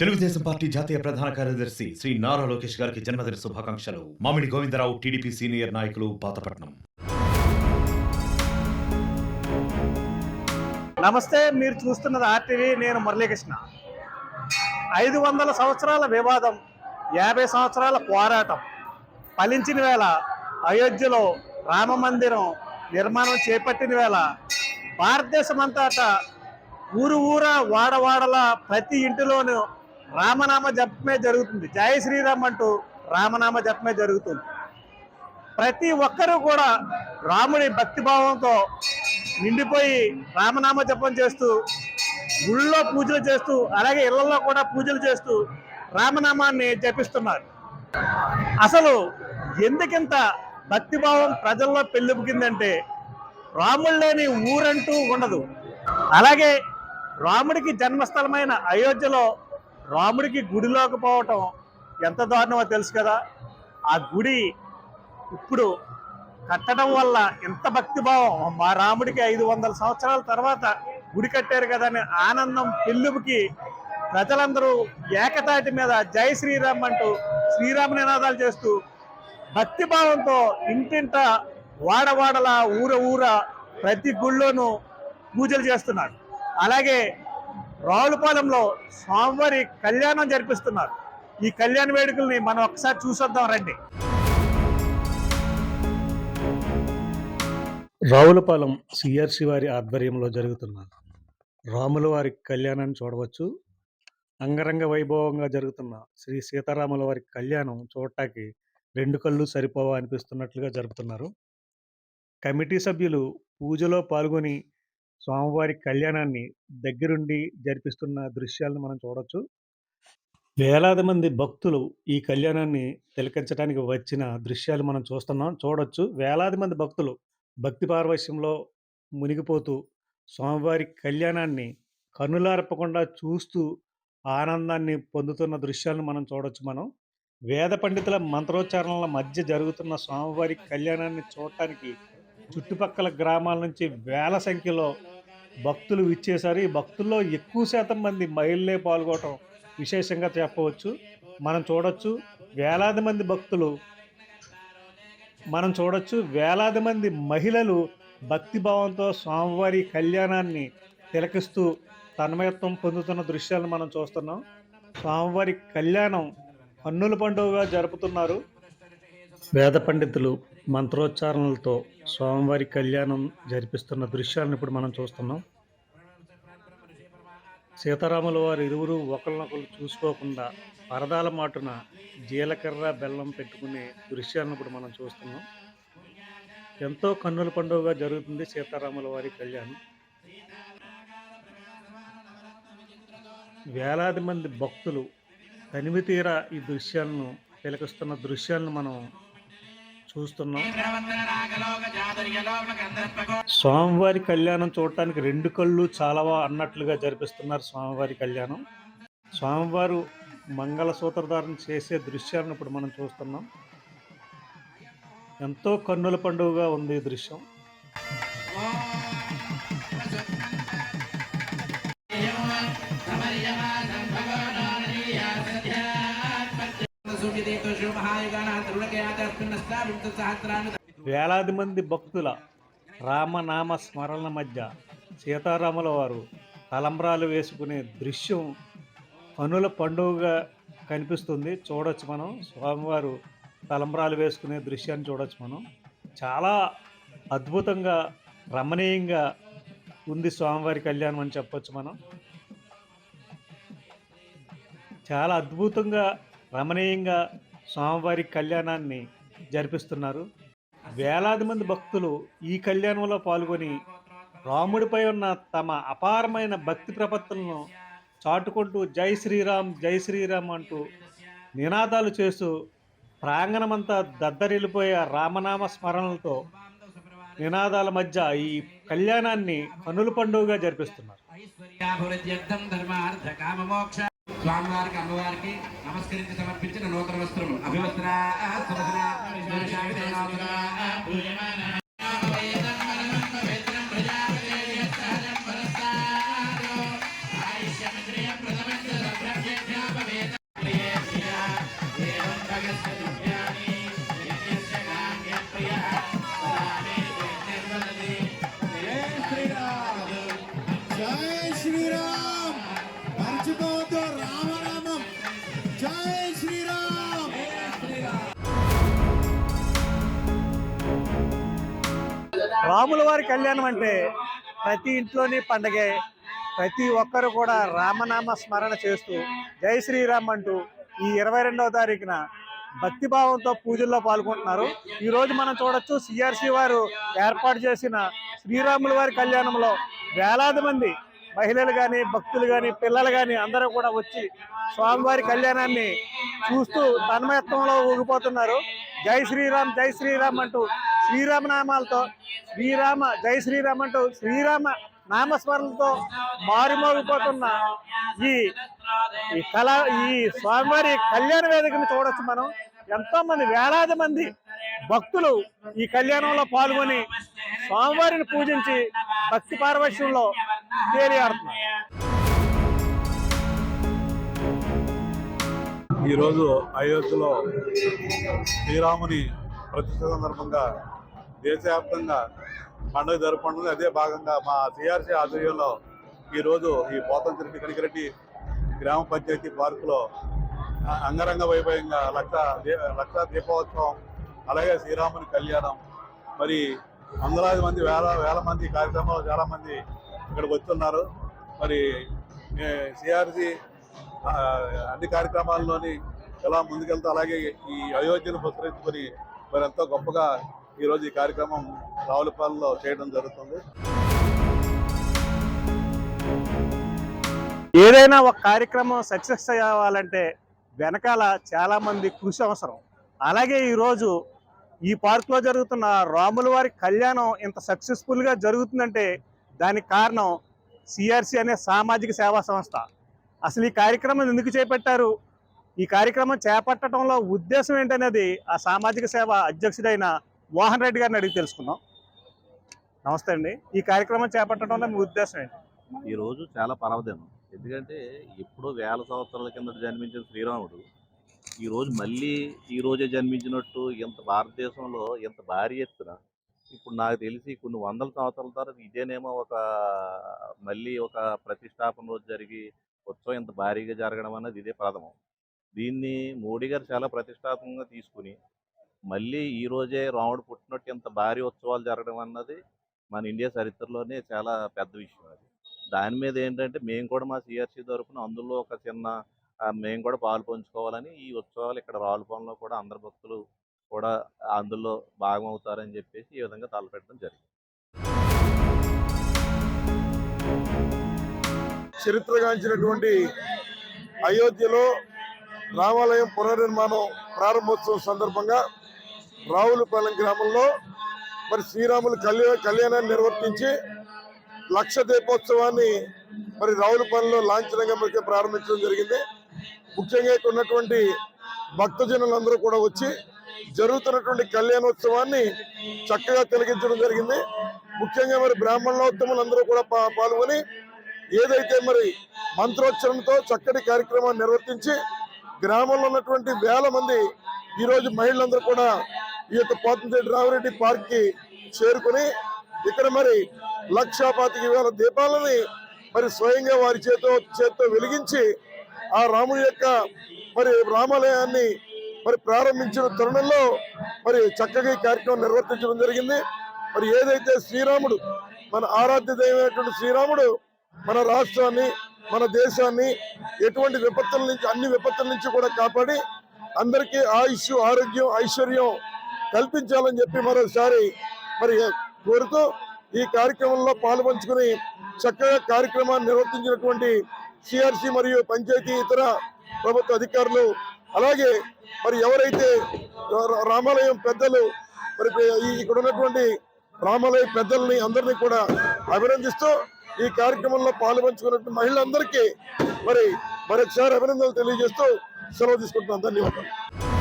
Telugu Desam party జాతీయ ప్రధాన కార్యదర్శి శ్రీ నారా లోకేష్ గారికి జన్మదిన శుభాకాంక్షలు. మామిడి గోవిందరావు టీడీపీ సీనియర్ నాయకులు పాతపట్నం. నమస్తే మీరు చూస్తున్నది ఆర్టీవీ నేను మురళీకృష్ణ. ఐదు వందల సంవత్సరాల వివాదం యాభై సంవత్సరాల పోరాటం ఫలించిన వేళ అయోధ్యలో రామ మందిరం నిర్మాణం చేపట్టిన వేళ భారతదేశం అంతటా ఊరు ఊర వాడవాడల ప్రతి ఇంటిలోనూ రామనామ జపమే జరుగుతుంది. జయ శ్రీరామ్ అంటూ రామనామ జపమే జరుగుతుంది. ప్రతి ఒక్కరూ కూడా రాముడి భక్తిభావంతో నిండిపోయి రామనామ జపం చేస్తూ గుళ్ళో పూజలు చేస్తూ అలాగే ఇళ్ళలో కూడా పూజలు చేస్తూ రామనామాన్ని జపిస్తున్నారు. అసలు ఎందుకింత భక్తిభావం ప్రజల్లో పెళ్ళిపుకిందంటే రాముడు లేని ఊరంటూ ఉండదు. అలాగే రాముడికి జన్మస్థలమైన అయోధ్యలో రాముడికి గుడిలోకి పోవటం ఎంత దారుణమో తెలుసు కదా? ఆ గుడి ఇప్పుడు కట్టడం వల్ల ఎంత భక్తిభావం. మా రాముడికి ఐదు వందల సంవత్సరాల తర్వాత గుడి కట్టారు కదా అనే ఆనందం పిల్లుపుకి ప్రజలందరూ ఏకతాటి మీద జై శ్రీరామ్ అంటూ శ్రీరామ నినాదాలు చేస్తూ భక్తిభావంతో ఇంటింట వాడవాడల ఊర ఊర ప్రతి గుళ్ళోనూ పూజలు చేస్తున్నారు. అలాగే రావులపాలెంలో స్వామివారి కళ్యాణం జరిపిస్తున్నారు. ఈ కళ్యాణ వేడుకల్ని మనం ఒకసారి చూసొద్దాం రండి. రావులపాలెం సిఆర్సి వారి ఆధ్వర్యంలో జరుగుతున్న రాముల వారి కళ్యాణాన్ని చూడవచ్చు. అంగరంగ వైభవంగా జరుగుతున్న శ్రీ సీతారాముల వారి కళ్యాణం చూడటానికి రెండు కళ్ళు సరిపోవా అనిపిస్తున్నట్లుగా జరుపుతున్నారు. కమిటీ సభ్యులు పూజలో పాల్గొని స్వామివారి కళ్యాణాన్ని దగ్గరుండి జరిపిస్తున్న దృశ్యాలను మనం చూడొచ్చు. వేలాది మంది భక్తులు ఈ కళ్యాణాన్ని తిలకించడానికి వచ్చిన దృశ్యాలు మనం చూస్తున్నాం చూడొచ్చు. వేలాది మంది భక్తులు భక్తి పారవశ్యంలో మునిగిపోతూ స్వామివారి కళ్యాణాన్ని కన్నులార్పకుండా చూస్తూ ఆనందాన్ని పొందుతున్న దృశ్యాలను మనం చూడొచ్చు మనం. వేద పండితుల మంత్రోచ్చారణల మధ్య జరుగుతున్న స్వామివారి కళ్యాణాన్ని చూడటానికి చుట్టుపక్కల గ్రామాల నుంచి వేల సంఖ్యలో భక్తులు ఇచ్చేసరి ఈ భక్తుల్లో ఎక్కువ శాతం మంది మహిళలే పాల్గొనడం విశేషంగా చెప్పవచ్చు. మనం చూడొచ్చు వేలాది మంది భక్తులు మనం చూడొచ్చు వేలాది మంది మహిళలు భక్తిభావంతో స్వామివారి కళ్యాణాన్ని తిలకిస్తూ తన్మయత్వం పొందుతున్న దృశ్యాలను మనం చూస్తున్నాం. స్వామివారి కళ్యాణం కన్నుల పండుగగా జరుపుతున్నారు. వేద పండితులు మంత్రోచ్చారణలతో స్వామివారి కళ్యాణం జరిపిస్తున్న దృశ్యాలను ఇప్పుడు మనం చూస్తున్నాం. సీతారాముల వారు ఇరువురు ఒకరినొకరు చూసుకోకుండా పరదాల మాటున జీలకర్ర బెల్లం పెట్టుకునే దృశ్యాలను ఇప్పుడు మనం చూస్తున్నాం. ఎంతో కన్నుల పండుగగా జరుగుతుంది సీతారాముల వారి కళ్యాణం. వేలాది మంది భక్తులు తనివి తీరా ఈ దృశ్యాలను తిలకిస్తున్న దృశ్యాలను మనం చూస్తున్నాం. స్వామివారి కళ్యాణం చూడటానికి రెండు కళ్ళు చాలా అన్నట్లుగా జరిపిస్తున్నారు స్వామివారి కళ్యాణం. స్వామివారు మంగళ సూత్రధారణ చేసే దృశ్యాలను ఇప్పుడు మనం చూస్తున్నాం. ఎంతో కన్నుల పండుగగా ఉంది ఈ దృశ్యం. వేలాది మంది భక్తుల రామనామ స్మరణ మధ్య సీతారాముల వారు తలంబ్రాలు వేసుకునే దృశ్యం కనుల పండుగగా కనిపిస్తుంది. చూడొచ్చు మనం. స్వామివారు తలంబ్రాలు వేసుకునే దృశ్యాన్ని చూడొచ్చు మనం. చాలా అద్భుతంగా రమణీయంగా ఉంది స్వామివారి కళ్యాణం అని చెప్పొచ్చు మనం. చాలా అద్భుతంగా రమణీయంగా స్వామివారి కళ్యాణాన్ని జరిపిస్తున్నారు. వేలాది మంది భక్తులు ఈ కళ్యాణంలో పాల్గొని రాముడిపై ఉన్న తమ అపారమైన భక్తి ప్రపత్తులను చాటుకుంటూ జై శ్రీరామ్ జై శ్రీరామ్ అంటూ నినాదాలు చేస్తూ ప్రాంగణమంతా దద్దరిల్లిపోయే రామనామ స్మరణలతో నినాదాల మధ్య ఈ కళ్యాణాన్ని కనుల పండుగగా జరిపిస్తున్నారు. స్వామివారికి అమ్మవారికి నమస్కరించి సమర్పించిన నూతన వస్త్రము అభివస్త్ర రాముల వారి కళ్యాణం అంటే ప్రతి ఇంట్లోని పండగే. ప్రతి ఒక్కరు కూడా రామనామ స్మరణ చేస్తూ జై శ్రీరామ్ అంటూ ఈ ఇరవై రెండవ తారీఖున భక్తిభావంతో పూజల్లో పాల్గొంటున్నారు. ఈ రోజు మనం చూడొచ్చు సిఆర్సి వారు ఏర్పాటు చేసిన శ్రీరాముల వారి కళ్యాణంలో వేలాది మంది మహిళలు కానీ భక్తులు కానీ పిల్లలు కానీ అందరూ కూడా వచ్చి స్వామివారి కళ్యాణాన్ని చూస్తూ తన్మయత్వంలో ఊగిపోతున్నారు. జై శ్రీరామ్ జై శ్రీరామ్ అంటూ శ్రీరామ నామాలతో శ్రీరామ జై శ్రీరామ్ అంటూ శ్రీరామ నామస్మరణతో మారుమోగిపోతున్న ఈ ఈ కళ ఈ స్వామివారి కళ్యాణ వేదికను చూడొచ్చు మనం. ఎంతో మంది వేలాది మంది భక్తులు ఈ కళ్యాణంలో పాల్గొని స్వామివారిని పూజించి భక్తి పారవశ్యంలో తేలియాడుతున్నారు. ఈరోజు అయోధ్యలో శ్రీరాముని ప్రతిష్ట సందర్భంగా దేశవ్యాప్తంగా పండుగ జరుపుకుంటుంది. అదే భాగంగా మా సిఆర్సీ ఆధ్వర్యంలో ఈరోజు ఈ పోతంతిరెడ్డి కనికరెడ్డి గ్రామ పంచాయతీ పార్కులో అంగరంగ వైభవంగా లక్ష దీ- లక్ష దీపోత్సవం అలాగే శ్రీరాముని కళ్యాణం. మరి వందలాది మంది వేల వేల మంది కార్యక్రమాలు కార్యక్రమంలో చాలా ఇక్కడికి వస్తున్నారు. మరి సిఆర్సి అన్ని కార్యక్రమాల్లోని ఎలా ముందుకెళ్తా అలాగే ఈ అయోధ్యను పురస్కరించుకొని మరి ఎంతో గొప్పగా ఈరోజు ఈ కార్యక్రమం రావులపాలెంలో చేయడం జరుగుతుంది. ఏదైనా ఒక కార్యక్రమం సక్సెస్ అవ్వాలంటే వెనకాల చాలా మంది కృషి అవసరం. అలాగే ఈరోజు ఈ పార్క్లో జరుగుతున్న రాముల వారి కళ్యాణం ఇంత సక్సెస్ఫుల్గా జరుగుతుందంటే దానికి కారణం సిఆర్సి అనే సామాజిక సేవా సంస్థ. అసలు ఈ కార్యక్రమం ఎందుకు చేపట్టారు? ఈ కార్యక్రమం చేపట్టడంలో ఉద్దేశం ఏంటనేది ఆ సామాజిక సేవ అధ్యక్షుడైన మోహన్ రెడ్డి గారిని అడిగి తెలుసుకుందాం. నమస్తే అండి. ఈ కార్యక్రమం చేపట్టడంలో మీ ఉద్దేశం ఏంటి? ఈరోజు చాలా పర్వదినం. ఎందుకంటే ఎప్పుడో వేల సంవత్సరాల కింద జన్మించిన శ్రీరాముడు. ఈరోజు మళ్ళీ ఈరోజే జన్మించినట్టు ఇంత భారతదేశంలో ఇంత భారీ ఎత్తున ఇప్పుడు నాకు తెలిసి కొన్ని వందల సంవత్సరాల తర్వాత ఇదేనేమో ఒక మళ్ళీ ఒక ప్రతిష్టాపన రోజు జరిగి ఉత్సవం ఇంత భారీగా జరగడం అన్నది ఇదే ప్రథమం. దీన్ని మోడీ గారు చాలా ప్రతిష్టాత్మకంగా తీసుకుని మళ్ళీ ఈ రోజే రాముడు పుట్టినట్టు ఇంత భారీ ఉత్సవాలు జరగడం అన్నది మన ఇండియా చరిత్రలోనే చాలా పెద్ద విషయం అది. దాని మీద ఏంటంటే మేము కూడా మా సిఆర్సీ తరఫున అందులో ఒక చిన్న మేము కూడా పాలు పంచుకోవాలని ఈ ఉత్సవాలు ఇక్కడ రావులపాలెంలో కూడా అందరు భక్తులు కూడా అందులో భాగం అవుతారని చెప్పేసి ఈ విధంగా తలపెట్టడం జరిగింది. చరిత్రగాంచినటువంటి అయోధ్యలో రామాలయం పునర్నిర్మాణం ప్రారంభోత్సవం సందర్భంగా రావులపాలెం గ్రామంలో మరి శ్రీరాములు కళ్యాణ కళ్యాణాన్ని నిర్వర్తించి లక్ష దీపోత్సవాన్ని మరి రావులపాలెంలో లాంఛనంగా మనకి ప్రారంభించడం జరిగింది. ముఖ్యంగా ఇక్కడ ఉన్నటువంటి భక్తజనులందరూ కూడా వచ్చి జరుగుతున్నటువంటి కళ్యాణోత్సవాన్ని చక్కగా తిలగించడం జరిగింది. ముఖ్యంగా మరి బ్రాహ్మణోత్తములందరూ కూడా పాల్గొని ఏదైతే మరి మంత్రోచ్చరణతో చక్కటి కార్యక్రమాన్ని నిర్వర్తించి గ్రామంలో ఉన్నటువంటి వేల మంది ఈరోజు మహిళలందరూ కూడా ఈ యొక్క పోతంశెట్టి రామిరెడ్డి పార్క్కి చేరుకుని ఇక్కడ మరి లక్షా పాతిక వేల దీపాలని మరి స్వయంగా వారి చేతో చేతితో వెలిగించి ఆ రాముడి యొక్క మరి రామాలయాన్ని మరి ప్రారంభించిన తరుణంలో మరి చక్కగా ఈ కార్యక్రమం నిర్వర్తించడం జరిగింది. మరి ఏదైతే శ్రీరాముడు మన ఆరాధ్య దైవమైనటువంటి శ్రీరాముడు మన రాష్ట్రాన్ని మన దేశాన్ని ఎటువంటి విపత్తుల నుంచి అన్ని విపత్తుల నుంచి కూడా కాపాడి అందరికీ ఆయుష్ ఆరోగ్యం ఐశ్వర్యం కల్పించాలని చెప్పి మరోసారి మరి కోరుతూ ఈ కార్యక్రమంలో పాల్పంచుకుని చక్కగా కార్యక్రమాన్ని నిర్వర్తించినటువంటి సిఆర్సి మరియు పంచాయతీ ఇతర ప్రభుత్వ అధికారులు అలాగే మరి ఎవరైతే రామాలయం పెద్దలు మరి ఈ- ఇక్కడ ఉన్నటువంటి రామాలయ పెద్దల్ని అందరినీ కూడా అభినందిస్తూ ఈ కార్యక్రమంలో పాల్పంచుకున్నటువంటి మహిళలందరికీ మరి మరొకసారి అభినందనలు తెలియజేస్తూ సెలవు తీసుకుంటున్నాను. ధన్యవాదాలు.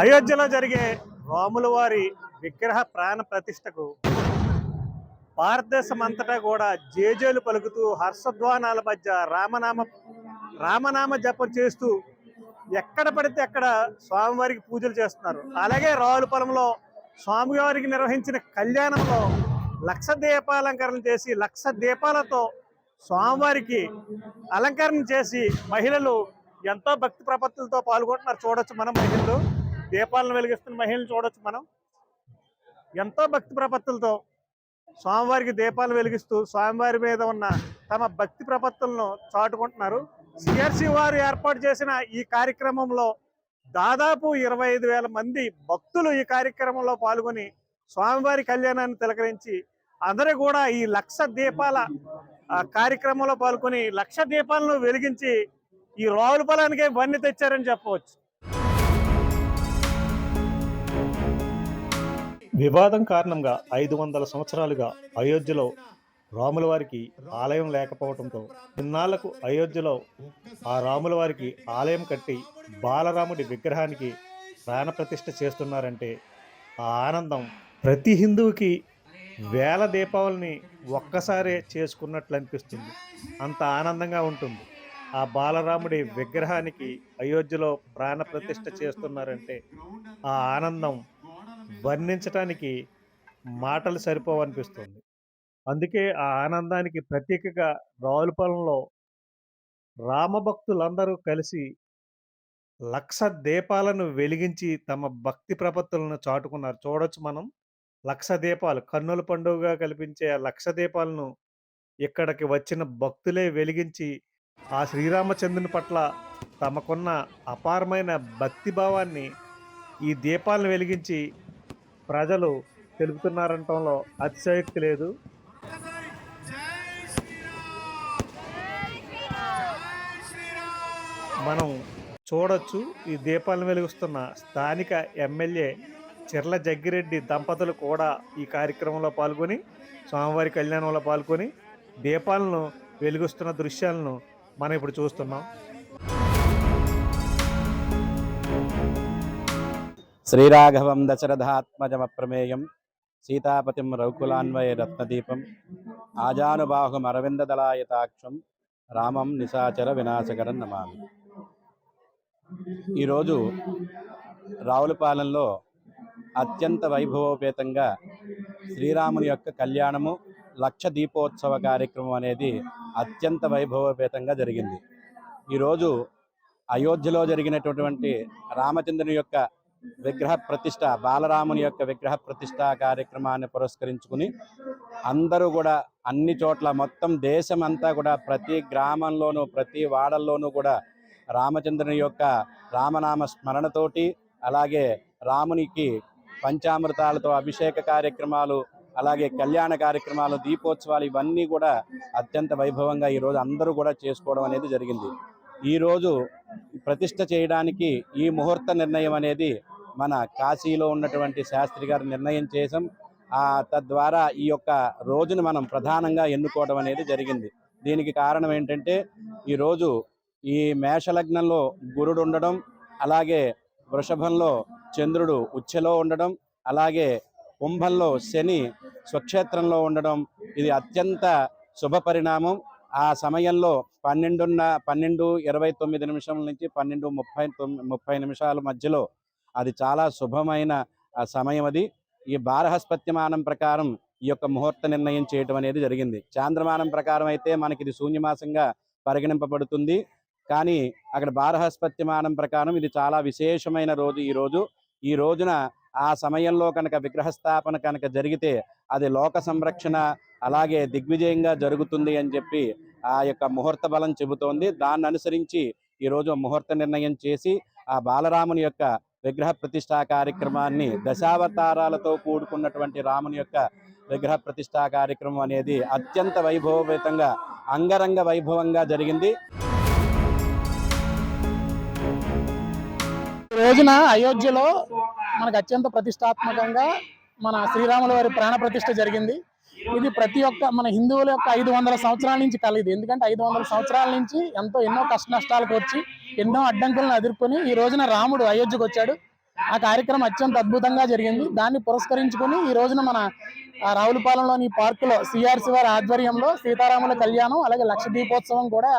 అయోధ్యలో జరిగే రాముల వారి విగ్రహ ప్రాణ ప్రతిష్టకు భారతదేశం అంతటా కూడా జేజేలు పలుకుతూ హర్షధ్వానాల మధ్య రామనామ రామనామ జపం చేస్తూ ఎక్కడ పడితే అక్కడ స్వామివారికి పూజలు చేస్తున్నారు. అలాగే రావులపొలంలో స్వామివారికి నిర్వహించిన కళ్యాణంలో లక్ష దీపాలంకరణ చేసి లక్ష దీపాలతో స్వామివారికి అలంకరణ చేసి మహిళలు ఎంతో భక్తి ప్రపత్తులతో పాల్గొంటున్నారు. చూడొచ్చు మనం మహిళలు. దీపాలను వెలిగిస్తున్న మహిళలు చూడొచ్చు మనం. ఎంతో భక్తి ప్రపత్తులతో స్వామివారికి దీపాలు వెలిగిస్తూ స్వామివారి మీద ఉన్న తమ భక్తి ప్రపత్తులను చాటుకుంటున్నారు. సిఆర్సి వారు ఏర్పాటు చేసిన ఈ కార్యక్రమంలో దాదాపు ఇరవై ఐదు వేల మంది భక్తులు ఈ కార్యక్రమంలో పాల్గొని స్వామివారి కళ్యాణాన్ని తిలకరించి అందరూ కూడా ఈ లక్ష దీపాల కార్యక్రమంలో పాల్గొని లక్ష దీపాలను వెలిగించి ఈ రావుల పొలానికే వన్నె తెచ్చారని చెప్పవచ్చు. వివాదం కారణంగా ఐదు వందల సంవత్సరాలుగా అయోధ్యలో రాముల వారికి ఆలయం లేకపోవడంతో ఇన్నాళ్ళకు అయోధ్యలో ఆ రాముల వారికి ఆలయం కట్టి బాలరాముడి విగ్రహానికి ప్రాణప్రతిష్ఠ చేస్తున్నారంటే ఆ ఆనందం ప్రతి హిందువుకి వేల దీపావళిని ఒక్కసారే చేసుకున్నట్లు అనిపిస్తుంది. అంత ఆనందంగా ఉంటుంది. ఆ బాలరాముడి విగ్రహానికి అయోధ్యలో ప్రాణప్రతిష్ఠ చేస్తున్నారంటే ఆ ఆనందం వర్ణించటానికి మాటలు సరిపోవనిపిస్తుంది. అందుకే ఆ ఆనందానికి ప్రత్యేకగా రావులపాలెంలో రామభక్తులందరూ కలిసి లక్ష దీపాలను వెలిగించి తమ భక్తి ప్రపత్తులను చాటుకున్నారు. చూడొచ్చు మనం. లక్ష దీపాలు కన్నుల పండుగగా కల్పించే ఆ లక్ష దీపాలను ఇక్కడికి వచ్చిన భక్తులే వెలిగించి ఆ శ్రీరామచంద్రుని పట్ల తమకున్న అపారమైన భక్తి భావాన్ని ఈ దీపాలను వెలిగించి ప్రజలు తెలుపుతున్నారనటంలో అతిశయోక్తి లేదు. మనం చూడొచ్చు ఈ దీపాలను వెలిగిస్తున్న స్థానిక ఎమ్మెల్యే చిర్ల జగ్గిరెడ్డి దంపతులు కూడా ఈ కార్యక్రమంలో పాల్గొని స్వామివారి కళ్యాణంలో పాల్గొని దీపాలను వెలిగిస్తున్న దృశ్యాలను మనం ఇప్పుడు చూస్తున్నాం. శ్రీరాఘవం దశరథాత్మజమప్రమేయం సీతాపతిం రౌకులాన్వయ రత్నదీపం ఆజానుబాహుం అరవిందదళాయతాక్షం రామం నిశాచర వినాశకరం నమామి. ఈరోజు రావులపాలెంలో అత్యంత వైభవోపేతంగా శ్రీరాముని యొక్క కళ్యాణము లక్ష దీపోత్సవ కార్యక్రమం అనేది అత్యంత వైభవోపేతంగా జరిగింది. ఈరోజు అయోధ్యలో జరిగినటువంటి రామచంద్రుని యొక్క విగ్రహ ప్రతిష్ట బాలరాముని యొక్క విగ్రహ ప్రతిష్ట కార్యక్రమాన్ని పురస్కరించుకుని అందరూ కూడా అన్ని చోట్ల మొత్తం దేశం అంతా కూడా ప్రతి గ్రామంలోనూ ప్రతి వాడల్లోనూ కూడా రామచంద్రుని యొక్క రామనామ స్మరణతోటి అలాగే రామునికి పంచామృతాలతో అభిషేక కార్యక్రమాలు అలాగే కళ్యాణ కార్యక్రమాలు దీపోత్సవాలు ఇవన్నీ కూడా అత్యంత వైభవంగా ఈరోజు అందరూ కూడా చేసుకోవడం అనేది జరిగింది. ఈరోజు ప్రతిష్ట చేయడానికి ఈ ముహూర్త నిర్ణయం అనేది మన కాశీలో ఉన్నటువంటి శాస్త్రి గారు నిర్ణయం చేసాం ఆ తద్వారా ఈ యొక్క రోజును మనం ప్రధానంగా ఎన్నుకోవడం అనేది జరిగింది. దీనికి కారణం ఏంటంటే ఈరోజు ఈ మేషలగ్నంలో గురుడు ఉండడం అలాగే వృషభంలో చంద్రుడు ఉచ్ఛలో ఉండడం అలాగే కుంభంలో శని స్వక్షేత్రంలో ఉండడం ఇది అత్యంత శుభ పరిణామం. ఆ సమయంలో పన్నెండున్న పన్నెండు ఇరవై తొమ్మిది నిమిషాల నుంచి పన్నెండు ముప్పై తొమ్మి ముప్పై నిమిషాల మధ్యలో అది చాలా శుభమైన సమయం అది. ఈ బారహస్పత్యమానం ప్రకారం ఈ యొక్క ముహూర్త నిర్ణయం చేయటం అనేది జరిగింది. చాంద్రమానం ప్రకారం అయితే మనకి ఇది శూన్యమాసంగా పరిగణింపబడుతుంది. కానీ అక్కడ బారహస్పత్యమానం ప్రకారం ఇది చాలా విశేషమైన రోజు ఈ రోజు. ఈ రోజున ఆ సమయంలో కనుక విగ్రహస్థాపన కనుక జరిగితే అది లోక సంరక్షణ అలాగే దిగ్విజయంగా జరుగుతుంది అని చెప్పి ఆ యొక్క ముహూర్త బలం చెబుతోంది. దాన్ని అనుసరించి ఈరోజు ముహూర్త నిర్ణయం చేసి ఆ బాలరాముని యొక్క విగ్రహ ప్రతిష్టా కార్యక్రమాన్ని దశావతారాలతో కూడుకున్నటువంటి రాముని యొక్క విగ్రహ ప్రతిష్టా కార్యక్రమం అనేది అత్యంత వైభవపేతంగా అంగరంగ వైభవంగా జరిగింది. రోజున అయోధ్యలో మనకు అత్యంత ప్రతిష్టాత్మకంగా మన శ్రీరాముల వారి ప్రాణ ప్రతిష్ట జరిగింది. ఇది ప్రతి ఒక్క మన హిందువుల యొక్క ఐదు వందల సంవత్సరాల నుంచి కలిగింది ఎందుకంటే ఐదు వందల సంవత్సరాల నుంచి ఎంతో ఎన్నో కష్ట నష్టాలకు వచ్చి ఎన్నో అడ్డంకులను ఎదుర్కొని ఈ రోజున రాముడు అయోధ్యకు వచ్చాడు. ఆ కార్యక్రమం అత్యంత అద్భుతంగా జరిగింది. దాన్ని పురస్కరించుకొని ఈ రోజున మన రావులపాలెంలోని పార్కులో సిఆర్సి వారి ఆధ్వర్యంలో సీతారాముల కళ్యాణం అలాగే లక్ష దీపోత్సవం కూడా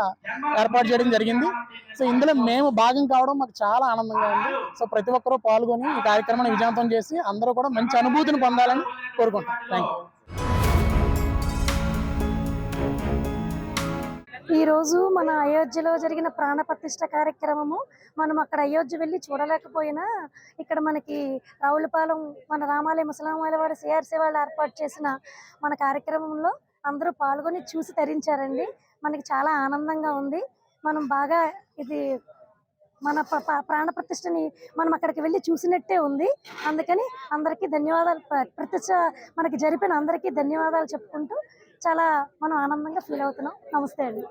ఏర్పాటు చేయడం జరిగింది. సో ఇందులో మేము భాగం కావడం మాకు చాలా ఆనందంగా ఉంది. సో ప్రతి ఒక్కరూ పాల్గొని ఈ కార్యక్రమాన్ని విజయవంతం చేసి అందరూ కూడా మంచి అనుభూతిని పొందాలని కోరుకుంటాం థ్యాంక్ ఈరోజు మన అయోధ్యలో జరిగిన ప్రాణ ప్రతిష్ట కార్యక్రమము మనం అక్కడ అయోధ్య వెళ్ళి చూడలేకపోయినా ఇక్కడ మనకి రావులపాలెం మన రామాలయ ముసలామాల వారి సిఆర్సీ వాళ్ళు ఏర్పాటు చేసిన మన కార్యక్రమంలో అందరూ పాల్గొని చూసి తరించారండి. మనకి చాలా ఆనందంగా ఉంది. మనం బాగా ఇది మన ప్రాణ ప్రతిష్టని మనం అక్కడికి వెళ్ళి చూసినట్టే ఉంది. అందుకని అందరికీ ధన్యవాదాలు. ప్రతిష్ట మనకి జరిపిన అందరికీ ధన్యవాదాలు చెప్పుకుంటూ చాలా మనం ఆనందంగా ఫీల్ అవుతున్నాం. నమస్తే అండి.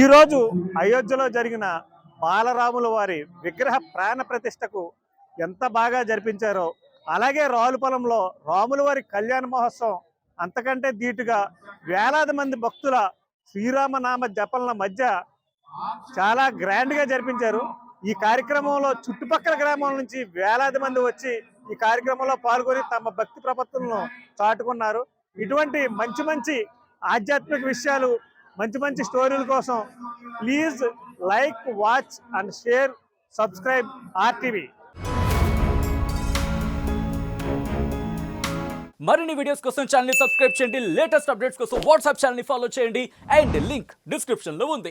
ఈరోజు అయోధ్యలో జరిగిన బాలరాముల వారి విగ్రహ ప్రాణ ప్రతిష్టకు ఎంత బాగా జరిపించారో అలాగే రావులపొలంలో రాముల వారి కళ్యాణ మహోత్సవం అంతకంటే ధీటుగా వేలాది మంది భక్తుల శ్రీరామనామ జపనల మధ్య చాలా గ్రాండ్గా జరిపించారు. ఈ కార్యక్రమంలో చుట్టుపక్కల గ్రామాల నుంచి వేలాది మంది వచ్చి ఈ కార్యక్రమంలో పాల్గొని తమ భక్తి ప్రపత్తులను చాటుకున్నారు. ఇటువంటి మంచి మంచి ఆధ్యాత్మిక విషయాలు మంచి మంచి స్టోరీల కోసం please like watch and share subscribe RTV. మరిన్ని వీడియోస్ కోసం ఛానల్ సబ్స్క్రైబ్ చేయండి. లేటెస్ట్ అప్డేట్స్ కోసం వాట్సాప్ ఛానల్ ఫాలో చేయండి. అండ్ లింక్ డిస్క్రిప్షన్లో ఉంది.